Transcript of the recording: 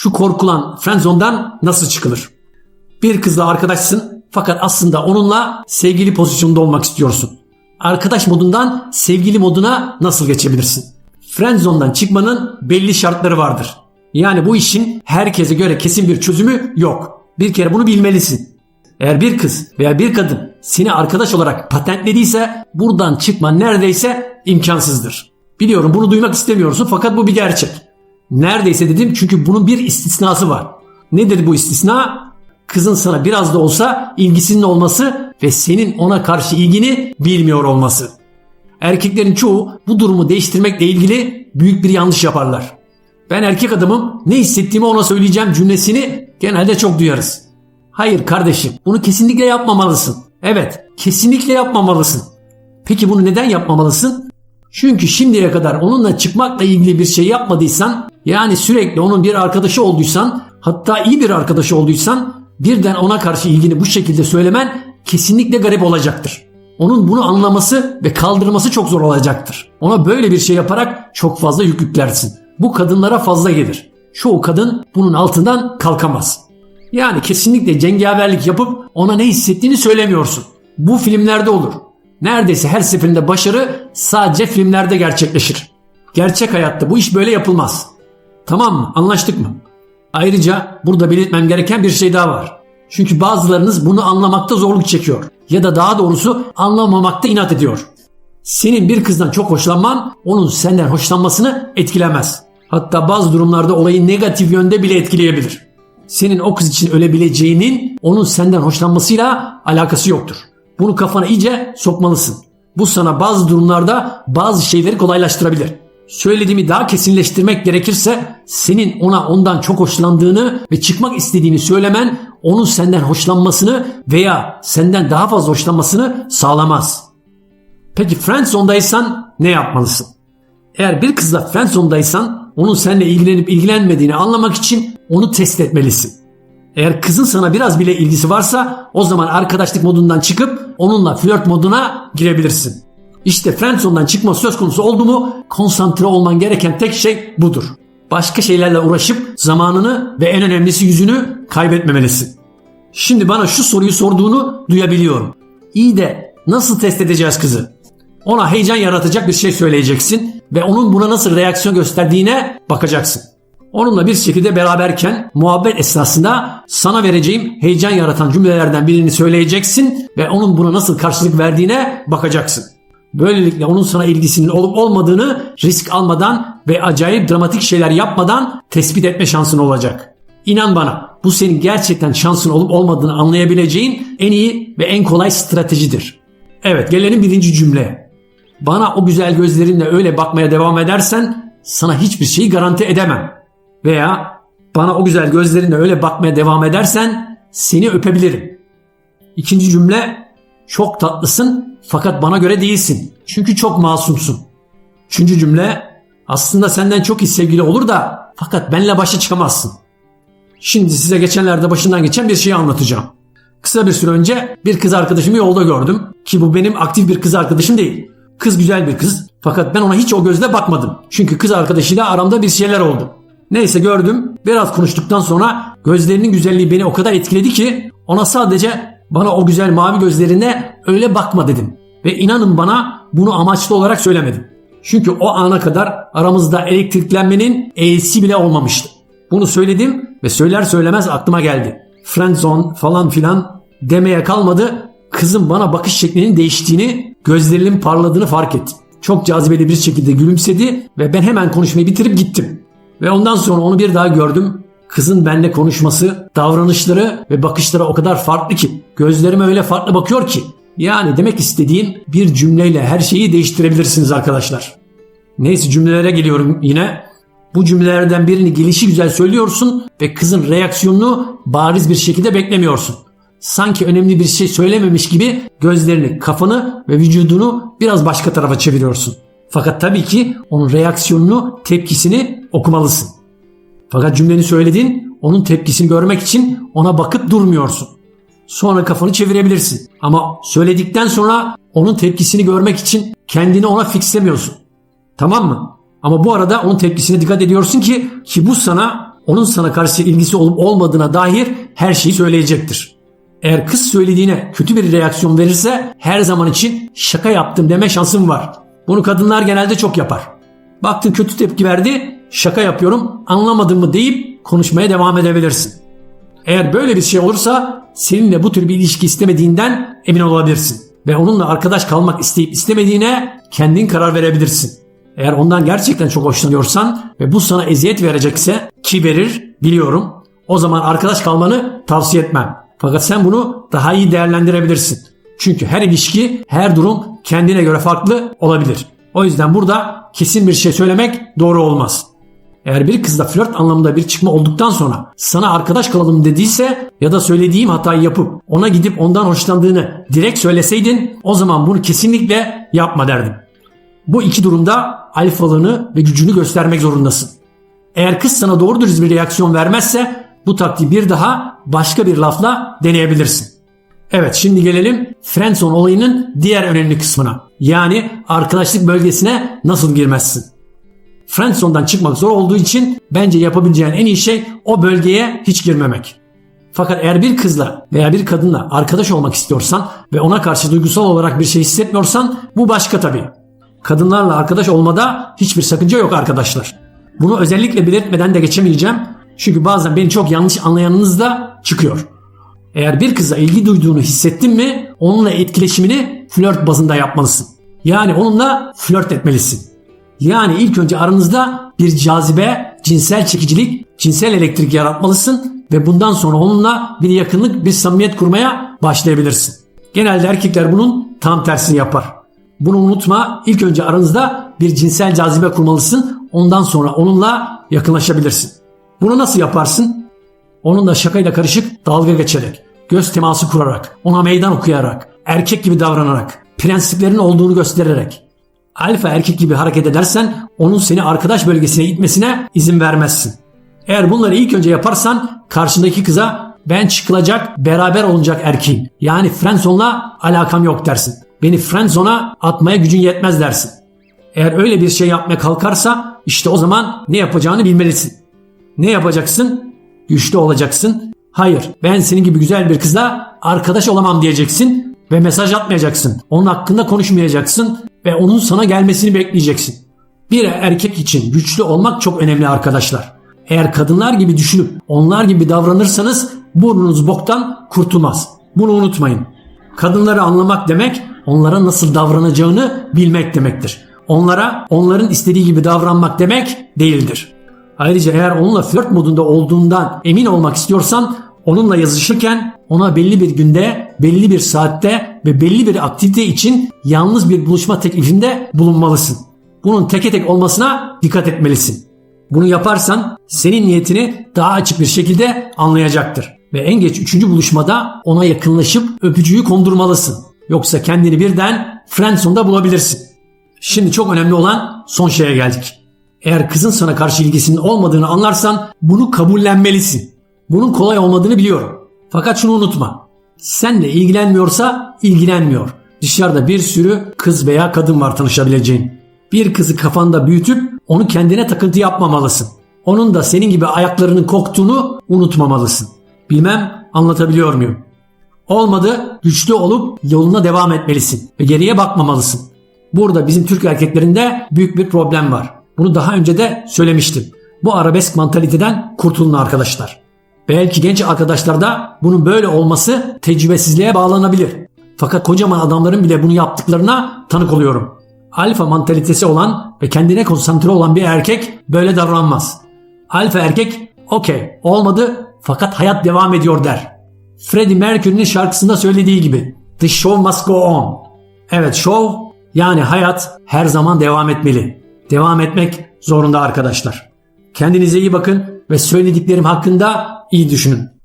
Şu korkulan friendzone'dan nasıl çıkılır? Bir kızla arkadaşsın fakat aslında onunla sevgili pozisyonda olmak istiyorsun. Arkadaş modundan sevgili moduna nasıl geçebilirsin? Friendzone'dan çıkmanın belli şartları vardır. Yani bu işin herkese göre kesin bir çözümü yok. Bir kere bunu bilmelisin. Eğer bir kız veya bir kadın seni arkadaş olarak patentlediyse buradan çıkman neredeyse imkansızdır. Biliyorum bunu duymak istemiyorsun fakat bu bir gerçek. Neredeyse dedim çünkü bunun bir istisnası var. Nedir bu istisna? Kızın sana biraz da olsa ilgisinin olması ve senin ona karşı ilgini bilmiyor olması. Erkeklerin çoğu bu durumu değiştirmekle ilgili büyük bir yanlış yaparlar. Ben erkek adamım ne hissettiğimi ona söyleyeceğim cümlesini genelde çok duyarız. Hayır kardeşim bunu kesinlikle yapmamalısın. Evet kesinlikle yapmamalısın. Peki bunu neden yapmamalısın? Çünkü şimdiye kadar onunla çıkmakla ilgili bir şey yapmadıysan yani sürekli onun bir arkadaşı olduysan hatta iyi bir arkadaşı olduysan birden ona karşı ilgini bu şekilde söylemen kesinlikle garip olacaktır. Onun bunu anlaması ve kaldırması çok zor olacaktır. Ona böyle bir şey yaparak çok fazla yük yüklersin. Bu kadınlara fazla gelir. Çoğu kadın bunun altından kalkamaz. Yani kesinlikle cengaverlik yapıp ona ne hissettiğini söylemiyorsun. Bu filmlerde olur. Neredeyse her seferinde başarı sadece filmlerde gerçekleşir. Gerçek hayatta bu iş böyle yapılmaz. Tamam mı? Anlaştık mı? Ayrıca burada belirtmem gereken bir şey daha var. Çünkü bazılarınız bunu anlamakta zorluk çekiyor ya da daha doğrusu anlamamakta inat ediyor. Senin bir kızdan çok hoşlanman onun senden hoşlanmasını etkilemez. Hatta bazı durumlarda olayı negatif yönde bile etkileyebilir. Senin o kız için ölebileceğinin onun senden hoşlanmasıyla alakası yoktur. Bunu kafana iyice sokmalısın. Bu sana bazı durumlarda bazı şeyleri kolaylaştırabilir. Söylediğimi daha kesinleştirmek gerekirse senin ona ondan çok hoşlandığını ve çıkmak istediğini söylemen onun senden hoşlanmasını veya senden daha fazla hoşlanmasını sağlamaz. Peki friendzone'daysan ne yapmalısın? Eğer bir kızla friendzone'daysan onun seninle ilgilenip ilgilenmediğini anlamak için onu test etmelisin. Eğer kızın sana biraz bile ilgisi varsa o zaman arkadaşlık modundan çıkıp onunla flört moduna girebilirsin. İşte friendzone'dan çıkma söz konusu oldu mu konsantre olman gereken tek şey budur. Başka şeylerle uğraşıp zamanını ve en önemlisi yüzünü kaybetmemelisin. Şimdi bana şu soruyu sorduğunu duyabiliyorum. İyi de nasıl test edeceğiz kızı? Ona heyecan yaratacak bir şey söyleyeceksin ve onun buna nasıl reaksiyon gösterdiğine bakacaksın. Onunla bir şekilde beraberken muhabbet esnasında sana vereceğim heyecan yaratan cümlelerden birini söyleyeceksin ve onun buna nasıl karşılık verdiğine bakacaksın. Böylelikle onun sana ilgisinin olup olmadığını risk almadan ve acayip dramatik şeyler yapmadan tespit etme şansın olacak. İnan bana bu senin gerçekten şansın olup olmadığını anlayabileceğin en iyi ve en kolay stratejidir. Evet gelelim birinci cümleye. Bana o güzel gözlerinle öyle bakmaya devam edersen sana hiçbir şeyi garanti edemem. Veya bana o güzel gözlerinle öyle bakmaya devam edersen seni öpebilirim. İkinci cümle çok tatlısın fakat bana göre değilsin. Çünkü çok masumsun. Üçüncü cümle aslında senden çok iyi sevgili olur da fakat benle başa çıkamazsın. Şimdi size geçenlerde başından geçen bir şeyi anlatacağım. Kısa bir süre önce bir kız arkadaşımı yolda gördüm ki bu benim aktif bir kız arkadaşım değil. Kız güzel bir kız fakat ben ona hiç o gözle bakmadım. Çünkü kız arkadaşıyla aramda bir şeyler oldu. Neyse gördüm. Biraz konuştuktan sonra gözlerinin güzelliği beni o kadar etkiledi ki ona sadece bana o güzel mavi gözlerine öyle bakma dedim. Ve inanın bana bunu amaçlı olarak söylemedim. Çünkü o ana kadar aramızda elektriklenmenin e'si bile olmamıştı. Bunu söyledim ve söyler söylemez aklıma geldi. Friendzone falan filan demeye kalmadı. Kızın bana bakış şeklinin değiştiğini, gözlerinin parladığını fark ettim. Çok cazibeli bir şekilde gülümsedi ve ben hemen konuşmayı bitirip gittim. Ve ondan sonra onu bir daha gördüm. Kızın benimle konuşması, davranışları ve bakışları o kadar farklı ki. Gözlerime öyle farklı bakıyor ki. Yani demek istediğim bir cümleyle her şeyi değiştirebilirsiniz arkadaşlar. Neyse cümlelere geliyorum yine. Bu cümlelerden birini gelişi güzel söylüyorsun ve kızın reaksiyonunu bariz bir şekilde beklemiyorsun. Sanki önemli bir şey söylememiş gibi gözlerini, kafanı ve vücudunu biraz başka tarafa çeviriyorsun. Fakat tabii ki onun reaksiyonunu, tepkisini okumalısın. Fakat cümleni söyledin, onun tepkisini görmek için ona bakıp durmuyorsun. Sonra kafanı çevirebilirsin. Ama söyledikten sonra onun tepkisini görmek için kendini ona fixlemiyorsun. Tamam mı? Ama bu arada onun tepkisine dikkat ediyorsun ki ki bu sana onun sana karşı ilgisi olup olmadığına dair her şeyi söyleyecektir. Eğer kız söylediğine kötü bir reaksiyon verirse her zaman için şaka yaptım deme şansın var. Bunu kadınlar genelde çok yapar. Baktın kötü tepki verdi, şaka yapıyorum, anlamadın mı deyip konuşmaya devam edebilirsin. Eğer böyle bir şey olursa seninle bu tür bir ilişki istemediğinden emin olabilirsin. Ve onunla arkadaş kalmak isteyip istemediğine kendin karar verebilirsin. Eğer ondan gerçekten çok hoşlanıyorsan ve bu sana eziyet verecekse ki verir biliyorum o zaman arkadaş kalmanı tavsiye etmem. Fakat sen bunu daha iyi değerlendirebilirsin. Çünkü her ilişki, her durum kendine göre farklı olabilir. O yüzden burada kesin bir şey söylemek doğru olmaz. Eğer bir kızla flört anlamında bir çıkma olduktan sonra sana arkadaş kalalım dediyse ya da söylediğim hatayı yapıp ona gidip ondan hoşlandığını direkt söyleseydin o zaman bunu kesinlikle yapma derdim. Bu iki durumda alfalığını ve gücünü göstermek zorundasın. Eğer kız sana doğru dürüst bir reaksiyon vermezse bu taktiği bir daha başka bir lafla deneyebilirsin. Evet şimdi gelelim friendzone olayının diğer önemli kısmına. Yani arkadaşlık bölgesine nasıl girmezsin? Friendzone'dan çıkmak zor olduğu için bence yapabileceğin en iyi şey o bölgeye hiç girmemek. Fakat eğer bir kızla veya bir kadınla arkadaş olmak istiyorsan ve ona karşı duygusal olarak bir şey hissetmiyorsan bu başka tabii. Kadınlarla arkadaş olmada hiçbir sakınca yok arkadaşlar. Bunu özellikle belirtmeden de geçemeyeceğim. Çünkü bazen beni çok yanlış anlayanınız da çıkıyor. Eğer bir kıza ilgi duyduğunu hissettin mi onunla etkileşimini flört bazında yapmalısın. Yani onunla flört etmelisin. Yani ilk önce aranızda bir cazibe, cinsel çekicilik, cinsel elektrik yaratmalısın ve bundan sonra onunla bir yakınlık, bir samimiyet kurmaya başlayabilirsin. Genelde erkekler bunun tam tersini yapar. Bunu unutma. İlk önce aranızda bir cinsel cazibe kurmalısın. Ondan sonra onunla yakınlaşabilirsin. Bunu nasıl yaparsın? Onunla şakayla karışık dalga geçerek, göz teması kurarak, ona meydan okuyarak, erkek gibi davranarak, prensiplerin olduğunu göstererek. Alfa erkek gibi hareket edersen onun seni arkadaş bölgesine itmesine izin vermezsin. Eğer bunları ilk önce yaparsan karşındaki kıza ben çıkılacak, beraber olacak erkeğim. Yani friendzone'la alakam yok dersin. Beni friendzone'a atmaya gücün yetmez dersin. Eğer öyle bir şey yapmaya kalkarsa işte o zaman ne yapacağını bilmelisin. Ne yapacaksın? Güçlü olacaksın. Hayır ben senin gibi güzel bir kızla arkadaş olamam diyeceksin ve mesaj atmayacaksın. Onun hakkında konuşmayacaksın ve onun sana gelmesini bekleyeceksin. Bir erkek için güçlü olmak çok önemli arkadaşlar. Eğer kadınlar gibi düşünüp onlar gibi davranırsanız burnunuz boktan kurtulmaz. Bunu unutmayın. Kadınları anlamak demek onlara nasıl davranacağını bilmek demektir. Onlara onların istediği gibi davranmak demek değildir. Ayrıca eğer onunla flört modunda olduğundan emin olmak istiyorsan onunla yazışırken ona belli bir günde, belli bir saatte ve belli bir aktivite için yalnız bir buluşma teklifinde bulunmalısın. Bunun teke tek olmasına dikkat etmelisin. Bunu yaparsan senin niyetini daha açık bir şekilde anlayacaktır. Ve en geç üçüncü buluşmada ona yakınlaşıp öpücüğü kondurmalısın. Yoksa kendini birden friendzone'da bulabilirsin. Şimdi çok önemli olan son şeye geldik. Eğer kızın sana karşı ilgisinin olmadığını anlarsan bunu kabullenmelisin. Bunun kolay olmadığını biliyorum. Fakat şunu unutma. Senle ilgilenmiyorsa ilgilenmiyor. Dışarıda bir sürü kız veya kadın var tanışabileceğin. Bir kızı kafanda büyütüp onu kendine takıntı yapmamalısın. Onun da senin gibi ayaklarının koktuğunu unutmamalısın. Bilmem anlatabiliyor muyum? Olmadı güçlü olup yoluna devam etmelisin ve geriye bakmamalısın. Burada bizim Türk erkeklerinde büyük bir problem var. Bunu daha önce de söylemiştim. Bu arabesk mantaliteden kurtulun arkadaşlar. Belki genç arkadaşlarda bunun böyle olması tecrübesizliğe bağlanabilir. Fakat kocaman adamların bile bunu yaptıklarına tanık oluyorum. Alfa mantalitesi olan ve kendine konsantre olan bir erkek böyle davranmaz. Alfa erkek okey olmadı fakat hayat devam ediyor der. Freddie Mercury'nin şarkısında söylediği gibi The show must go on. Evet show yani hayat her zaman devam etmeli. Devam etmek zorunda arkadaşlar. Kendinize iyi bakın ve söylediklerim hakkında iyi düşünün.